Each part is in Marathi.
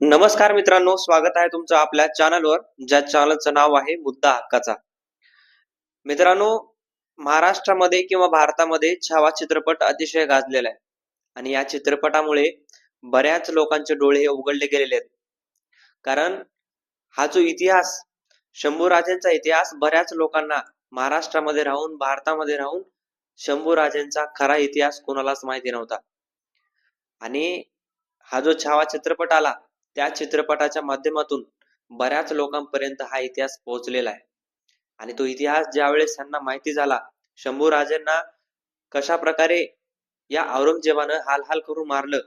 नमस्कार मित्रांनो स्वागत आहे तुमचं आपल्या चॅनलवर ज्या चॅनलचं नाव आहे मुद्दा हक्काचा. मित्रांनो महाराष्ट्रामध्ये किंवा भारतामध्ये छावा चित्रपट अतिशय गाजलेला आहे. आणि या चित्रपटामुळे बऱ्याच लोकांचे डोळे उघडले गेलेले आहेत. कारण हा जो इतिहास शंभूराजेंचा इतिहास बऱ्याच लोकांना महाराष्ट्रामध्ये राहून भारतामध्ये राहून शंभूराजेंचा खरा इतिहास कोणालाच माहिती नव्हता. आणि हा जो छावा चित्रपट आला त्या चित्रपटाच्या माध्यमातून बऱ्याच लोकांपर्यंत हा इतिहास पोहोचलेला आहे. आणि तो इतिहास ज्यावेळेस त्यांना माहिती झाला शंभू राजांना कशा प्रकारे या औरंगजेबानं हाल हाल करून मारलं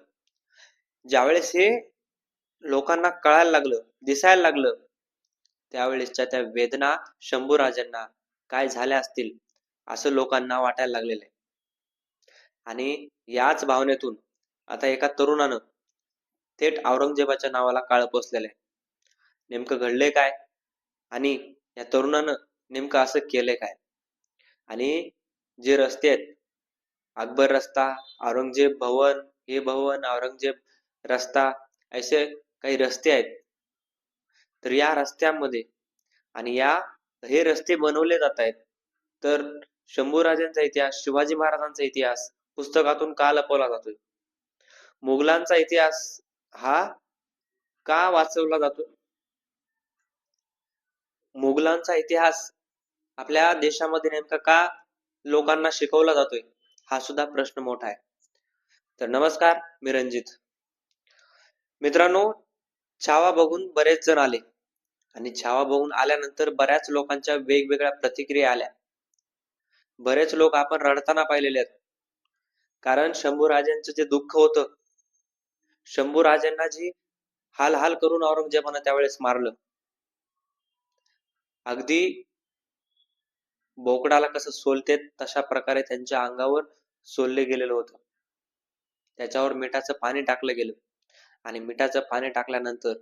ज्यावेळेस हे लोकांना कळायला लागलं दिसायला लागलं त्यावेळेसच्या त्या वेदना शंभू राजांना काय झाल्या असतील असं लोकांना वाटायला लागलेलं आहे. आणि याच भावनेतून आता एका तरुणानं थेट औरंगजेबाच्या नावाला काळ पोचलेलं. आहे नेमकं घडलंय काय? आणि या तरुणानं नेमकं असं केलंय काय? आणि जे रस्ते आहेत अकबर रस्ता औरंगजेब भवन हे भवन औरंगजेब रस्ता असे काही रस्ते आहेत. तर या रस्त्यामध्ये आणि या हे रस्ते बनवले जात आहेत तर शंभूराजांचा इतिहास शिवाजी महाराजांचा इतिहास पुस्तकातून का लपवला जातोय? मुघलांचा इतिहास हा का वाचवला जातो? मुघलांचा इतिहास आपल्या देशामध्ये नेमका का लोकांना शिकवला जातोय? हा सुद्धा प्रश्न मोठा आहे. तर नमस्कार मी रंजित मित्रांनो छावा बघून बरेच जण आले. आणि छावा बघून आल्यानंतर बऱ्याच लोकांच्या वेगवेगळ्या प्रतिक्रिया आल्या. बरेच लोक आपण रडताना पाहिलेले आहेत. कारण शंभूराजांचं जे दुःख होतं शंभू राजांना जी हाल हाल करून औरंगजेबानं त्यावेळेस मारलं. अगदी बोकडाला कसं सोलते तशा प्रकारे त्यांच्या अंगावर सोलले गेलेलं होतं. त्याच्यावर मिठाचं पाणी टाकलं गेलं. आणि मिठाचं पाणी टाकल्यानंतर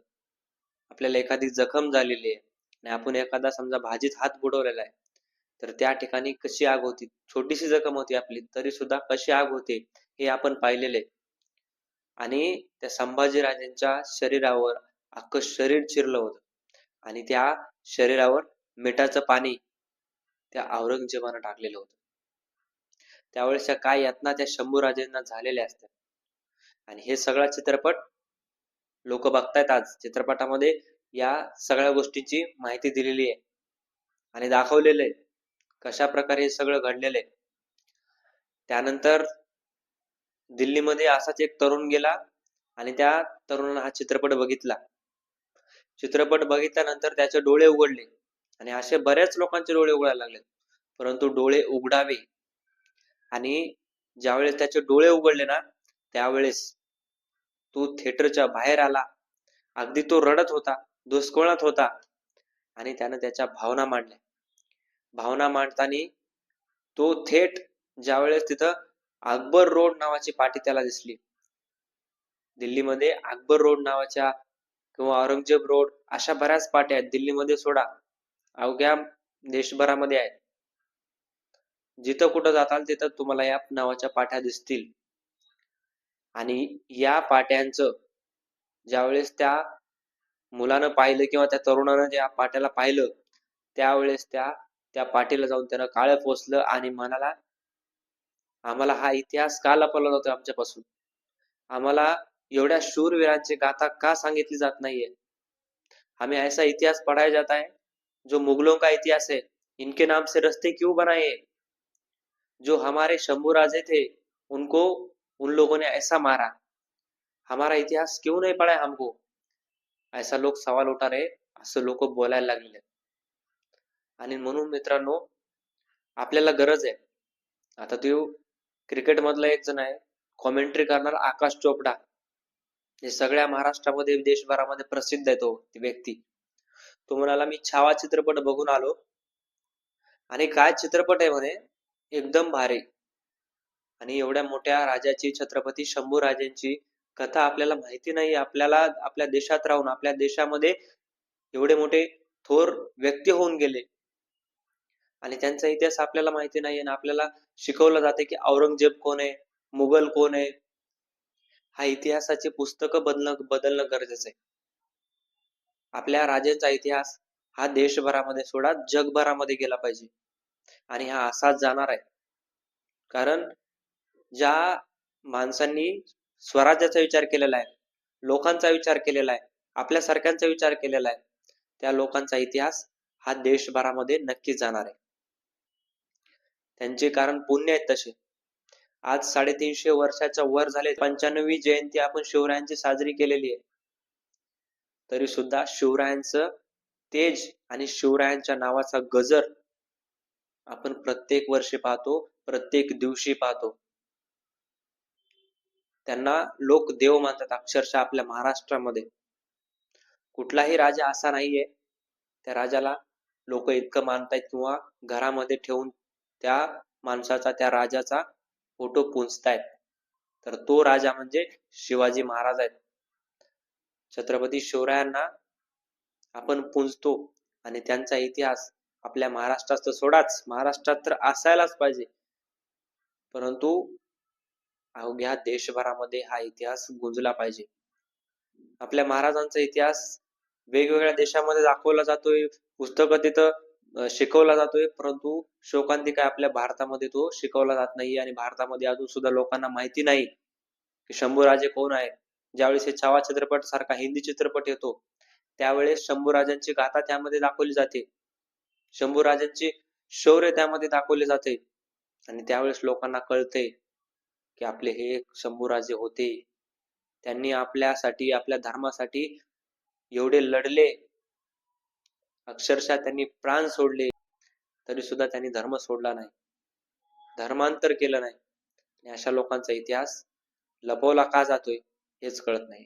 आपल्याला एखादी जखम झालेली आहे आणि आपण एखादा समजा भाजीत हात बुडवलेला आहे तर त्या ठिकाणी कशी आग होती? छोटीशी जखम होती आपली तरी सुद्धा कशी आग होते हे आपण पाहिलेले आणि त्या संभाजीराजांच्या शरीरावर अख्खं शरीर चिरलं होतं. आणि त्या शरीरावर मिठाचं पाणी त्या औरंगजेबानं टाकलेलं होतं. त्यावेळेसच्या काय यातना त्या शंभूराजेंना झालेल्या असतात आणि हे सगळा चित्रपट लोक बघतायत आज. चित्रपटामध्ये या सगळ्या गोष्टींची माहिती दिलेली आहे. आणि दाखवलेलं आहे कशा प्रकारे हे सगळं घडलेलं आहे. त्यानंतर दिल्लीमध्ये असाच एक तरुण गेला आणि त्या तरुणानं हा चित्रपट बघितला. चित्रपट बघितल्यानंतर त्याचे डोळे उघडले आणि असे बऱ्याच लोकांचे डोळे उघडायला लागले. परंतु डोळे उघडावे आणि ज्यावेळेस त्याचे डोळे उघडले ना त्यावेळेस तो थिएटरच्या बाहेर आला. अगदी तो रडत होता दुष्कोळात होता आणि त्यानं त्याच्या भावना मांडल्या. भावना मांडताना तो थेट ज्यावेळेस तिथं अकबर रोड नावाची पाठी त्याला दिसली. दिल्लीमध्ये अकबर रोड नावाच्या किंवा औरंगजेब रोड अशा बऱ्याच पाट्या आहेत. दिल्लीमध्ये सोडा अवघ्या देशभरामध्ये आहेत. जिथं कुठं जाताल तिथं तुम्हाला या नावाच्या पाट्या दिसतील. आणि या पाट्यांचं ज्यावेळेस त्या मुलानं पाहिलं किंवा त्या तरुणानं ज्या पाट्याला पाहिलं त्यावेळेस त्या त्या पाटीला जाऊन त्यानं काळ पोचलं आणि म्हणाला आम्हाला हा इतिहास का लपवला जातोय आमच्यापासून? आम्हाला एवढ्या शूरवीरांची गाथा का सांगितली जात नाहीये? हमें ऐसा इतिहास पढ़ाया जाता है जो मुगलों का इतिहास है इनके नाम से रस्ते क्यों बनाए जो हमारे शंभू राजे थे उनको उन लोगों ने ऐसा मारा। हमारा इतिहास क्यों नहीं पढ़ा है हमको? ऐसा लोक सवाल उठा रहे असं लोक बोलायला लागले आणि म्हणून मित्रांनो आपल्याला गरज आहे. आता तू क्रिकेट मधला एक जण आहे. कॉमेंट्री करणार आकाश चोपडा. हे सगळ्या महाराष्ट्रामध्ये देशभरामध्ये प्रसिद्ध आहे तो ती व्यक्ती. तो म्हणाला मी छावा चित्रपट बघून आलो. आणि काय चित्रपट आहे म्हणे? एकदम भारी. आणि एवढ्या मोठ्या राजाची छत्रपती शंभू राजांची कथा आपल्याला माहिती नाही. आपल्याला आपल्या देशात राहून आपल्या देशामध्ये एवढे मोठे थोर व्यक्ती होऊन गेले. आणि त्यांचा इतिहास आपल्याला माहिती नाही आणि आपल्याला शिकवलं जाते की औरंगजेब कोण आहे मुघल कोण आहे. हा इतिहासाची पुस्तकं बदलणं बदलणं गरजेचं आहे. आपल्या राजांचा इतिहास हा देशभरामध्ये सोडा जगभरामध्ये गेला पाहिजे. आणि हा असाच जाणार आहे. कारण ज्या माणसांनी स्वराज्याचा विचार केलेला आहे लोकांचा विचार केलेला आहे आपल्यासारख्यांचा विचार केलेला आहे त्या लोकांचा इतिहास हा देशभरामध्ये नक्कीच जाणार आहे. त्यांचे कारण पुण्य आहेत तसे. आज साडेतीनशे वर्षाच्या वर झाले पंच्याण्णवी जयंती आपण शिवरायांची साजरी केलेली आहे. तरी सुद्धा शिवरायांचं तेज आणि शिवरायांच्या नावाचा गजर आपण प्रत्येक वर्षी पाहतो प्रत्येक दिवशी पाहतो. त्यांना लोक देव मानतात अक्षरशः आपल्या महाराष्ट्रामध्ये. कुठलाही राजा असा नाहीये. त्या राजाला लोक इतकं मानतायत किंवा घरामध्ये ठेवून त्या माणसाचा त्या राजाचा फोटो पुंजतायत तर तो राजा म्हणजे शिवाजी महाराज आहेत. छत्रपती शिवरायांना आपण पुंजतो आणि त्यांचा इतिहास आपल्या महाराष्ट्रात तर सोडाच महाराष्ट्रात तर असायलाच पाहिजे. परंतु अवघ्या देशभरामध्ये हा इतिहास गुंजला पाहिजे. आपल्या महाराजांचा इतिहास वेगवेगळ्या देशामध्ये दाखवला जातोय. पुस्तकं तिथं शिकवला जातोय परंतु शोकांतिका आपल्या भारतामध्ये तो शिकवला जात नाही आणि भारतामध्ये अजून सुद्धा लोकांना माहिती नाही की शंभूराजे कोण आहे ज्यावेळेस हे छावा चित्रपट सारखा हिंदी चित्रपट येतो त्यावेळेस शंभूराजांची गाथा त्यामध्ये दाखवली जाते. शंभूराजांची शौर्य त्यामध्ये दाखवले जाते आणि त्यावेळेस लोकांना कळते की आपले हे शंभूराजे होते. त्यांनी आपल्यासाठी आपल्या धर्मासाठी एवढे लढले अक्षरशः त्यांनी प्राण सोडले. तरी सुद्धा त्यांनी धर्म सोडला नाही. धर्मांतर केलं नाही. आणि अशा लोकांचा इतिहास लपवला का जातोय हेच कळत नाही.